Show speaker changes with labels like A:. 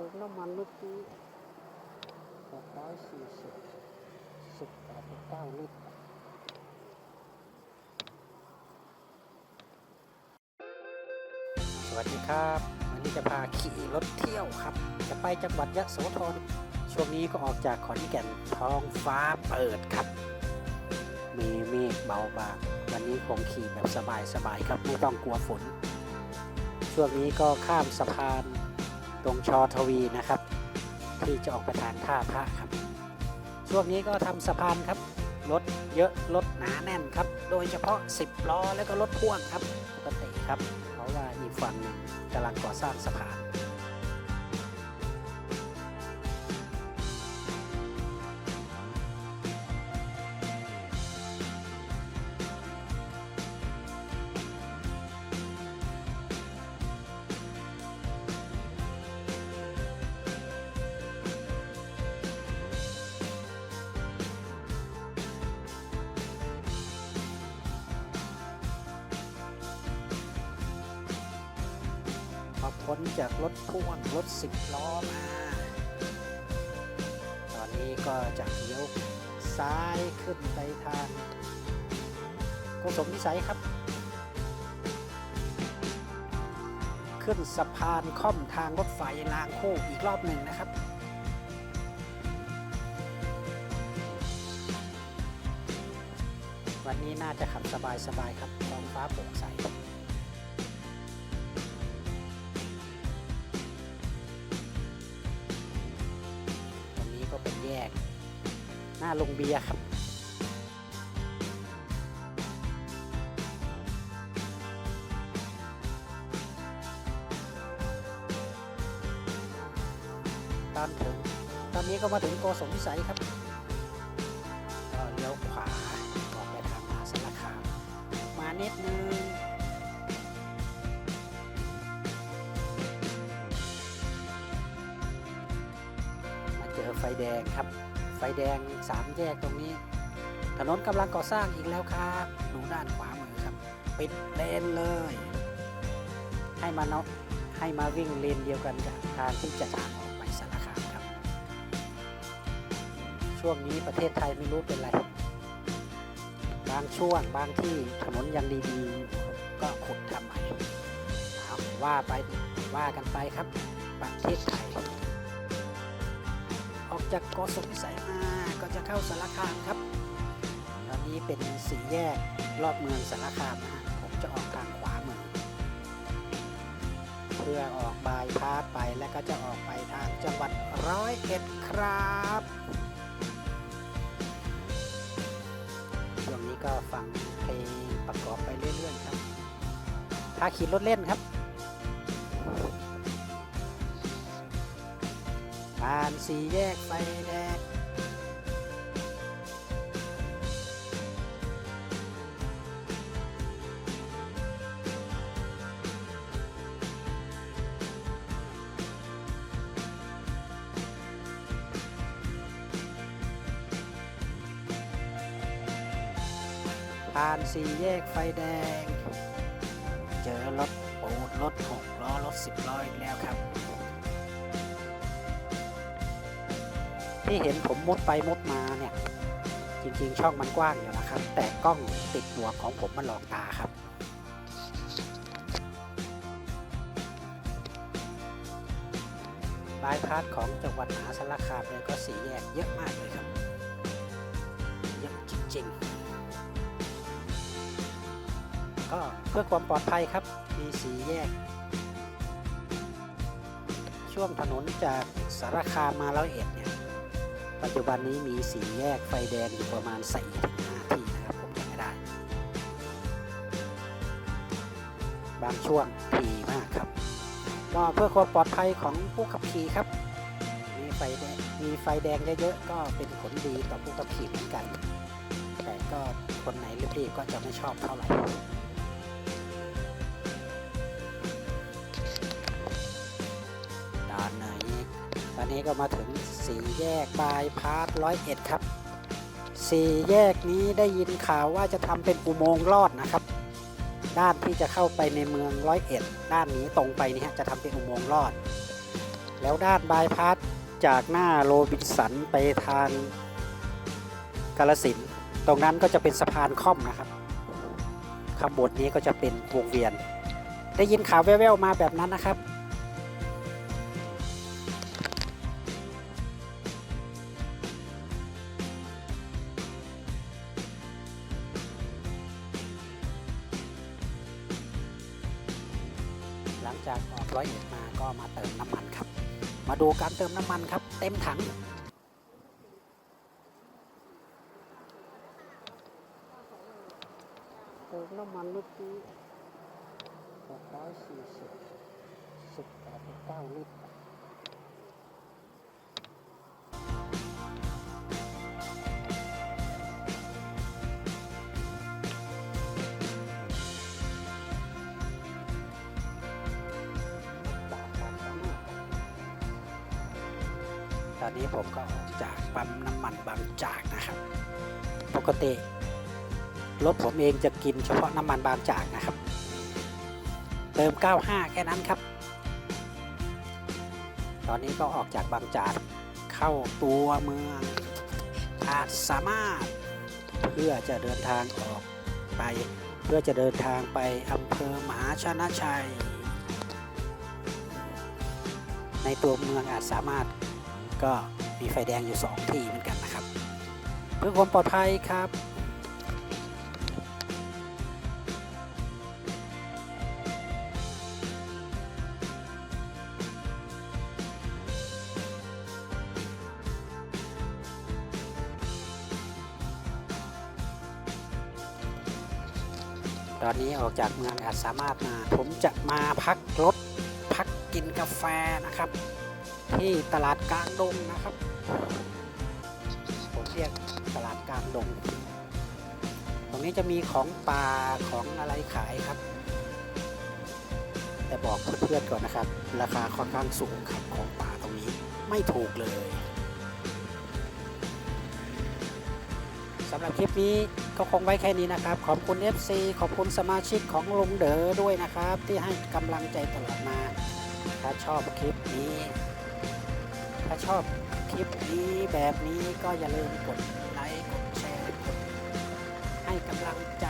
A: ติมน้ำมันเมื่อกี้หกร้อยสี่สิบสิบแปดเก้าลิตรสวัสดีครับ วันนี้จะพาขี่รถเที่ยวครับ จะไปจังหวัดยะโสธรช่วงนี้ก็ออกจากขอนแก่นท้องฟ้าเปิดครับ มีเมฆเบาบาง วันนี้คงขี่แบบสบายๆครับ ไม่ต้องกลัวฝน ช่วงนี้ก็ข้ามสะพาน ตรงชอทวีนะครับ ที่จะออกไปทางท่าพระครับ ช่วงนี้ก็ทำสะพานครับรถเยอะรถหนาแน่นครับ โดยเฉพาะ 10 ล้อแล้วก็รถพ่วงครับปกติครับ เพราะว่าอีกฝั่งหนึ่งกำลังก่อสร้างสะพาน พอพ้นจากรถพ่วงรถสิบล้อมา ตอนนี้ก็จะเลี้ยวซ้ายขึ้นไปทางโกสมพิสัยครับ ขึ้นสะพานค่อมทางรถไฟรางคู่อีกรอบหนึ่งนะครับวันนี้น่าจะขับสบายๆครับท้องฟ้าโปร่งใส หน้าลงเบียร์ครับตอนถึงตอนนี้ก็มาถึงโกสมวิสัยครับก็เลี้ยวขวาออกไปทางมหาสารคามมานิดนึงมาเจอไฟแดงครับ ไฟแดงสามแยกตรงนี้ ถนนกำลังก่อสร้างอีกแล้วครับดูด้านขวามือครับ ปิดเลนเลย ให้มาเนาะให้มาวิ่งเลนเดียวกันกับทางที่จะทางออกไปสารคามครับ ช่วงนี้ประเทศไทยไม่รู้เป็นไร บางช่วงบางที่ถนนยังดีๆ ก็ขุดทำใหม่ว่าไปว่ากันไปครับประเทศไทย จากโกสมพิสัยมาก็จะเข้าสารคามครับ ตอนนี้เป็นสี่แยกรอบเมืองสารคามนะฮะผมจะออกทางขวามือเพื่อออกบายพาสไปแล้วก็จะออกไปทางจังหวัดร้อยเอ็ดครับช่วงนี้ก็ฟังเพลงประกอบไปเรื่อยๆครับพาขี่รถเล่นครับ ผ่านสี่แยกไฟแดงผ่านสี่แยกไฟแดง เจอรถปูดรถหกล้อรถสิบล้ออีกแล้วครับ ที่เห็นผมมุดไปมุดมาเนี่ยจริงๆ ช่องมันกว้างอยู่นะครับ แต่กล้องติดหัวกของผมมันหลอกตาครับ บายพาสของจังหวัดมหาสารคามเนี่ยก็สีแยกเยอะมากเลยครับ เยอะจริงๆ ก็เพื่อความปลอดภัยครับ มีสีแยก ช่วงถนนจากสารคามมาแล้วเอ็ดเนี่ย ปัจจุบันนี้มีสีแยกไฟแดงอยู่ประมาณ4ถึง5ที่นะครับผมจำไม่ได้ บางช่วงทีมากครับ ก็เพื่อความปลอดภัยของผู้ขับขี่ครับ มีไฟแดงมีไฟแดงเยอะๆก็เป็นผลดีต่อผู้ขับขี่เหมือนกัน แต่ก็คนไหนรีบๆก็จะไม่ชอบเท่าไหร่ นี้ก็มาถึงสี่แยกบายพาสร้อยเอ็ดครับสี่แยกนี้ได้ยินข่าวว่าจะทำเป็นอุโมงค์ลอดนะครับ ด้านที่จะเข้าไปในเมืองร้อยเอ็ดด้านนี้ตรงไปนี่ฮะจะทำเป็นอุโมงค์ลอด แล้วด้านบายพาสจากหน้าโรบินสันไปทางกาลสินตรงนั้นก็จะเป็นสะพานค่อมนะครับข้างบนนี้ก็จะเป็นวงเวียน ได้ยินข่าวแว่วๆมาแบบนั้นนะครับ ร้อยเอ็ดมาก็มาเติมน้ำมันครับ มาดูการเติมน้ำมันครับ เต็มถังเติมน้ำมันเมื่อกี้หกร้อยสี่สิบสิบแปดเก้าลิตร ตอนนี้ผมก็ออกจากปั๊มน้ำมันบางจากนะครับ ปกติรถผมเองจะกินเฉพาะน้ำมันบางจากนะครับ เติม 95 แค่นั้นครับ ตอนนี้ก็ออกจากบางจากเข้าตัวเมืองอาจสามารถเพื่อจะเดินทางออกไป เพื่อจะเดินทางไปอำเภอมหาชนะชัย ในตัวเมืองอาจสามารถ ก็มีไฟแดงอยู่ 2 ที่เหมือนกันนะครับ เพื่อความปลอดภัยครับตอนนี้ออกจากเมืองอาจสามารถมา ผมจะมาพักรถ พักกินกาแฟนะครับ ที่ตลาดกลางดงนะครับ ผมเรียกตลาดกลางดง ตรงนี้จะมีของป่าของอะไรขายครับ แต่บอกเพื่อนๆก่อนนะครับ ราคาค่อนข้างสูงครับของป่าตรงนี้ไม่ถูกเลยสำหรับคลิปนี้ก็คงไว้แค่นี้นะครับ ขอบคุณ FC ขอบคุณสมาชิกของลุงเด๋อด้วยนะครับ ที่ให้กำลังใจตลอดมา ถ้าชอบคลิปนี้ ถ้าชอบคลิปนี้แบบนี้ก็อย่าลืมกดไลค์ กดแชร์ กดให้กำลังใจ